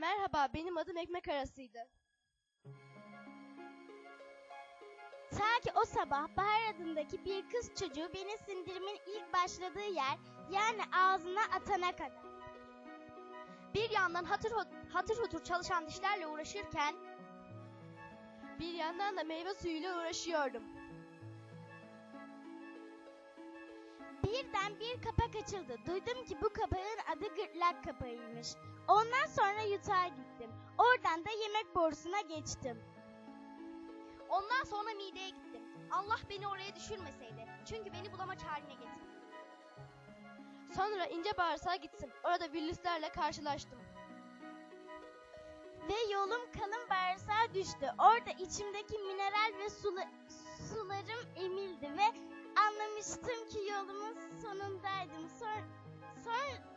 Merhaba, benim adım Ekmek Arası'ydı. Ta ki o sabah Bahar adındaki bir kız çocuğu beni sindirimin ilk başladığı yer yani ağzına atana kadar. Bir yandan hatır hatır hutur çalışan dişlerle uğraşırken bir yandan da meyve suyuyla uğraşıyordum. Birden bir kapak açıldı. Duydum ki bu kapağın kapağıymış. Ondan sonra yutağa gittim. Oradan da yemek borusuna geçtim. Ondan sonra mideye gittim. Allah beni oraya düşürmeseydi. Çünkü beni bulamaç haline getirdi. Sonra ince bağırsağa gittim. Orada virüslerle karşılaştım. Ve yolum kalın bağırsağa düştü. Orada içimdeki mineral ve sula- sularım emildi ve anlamıştım ki yolumun sonundaydım. Son, son,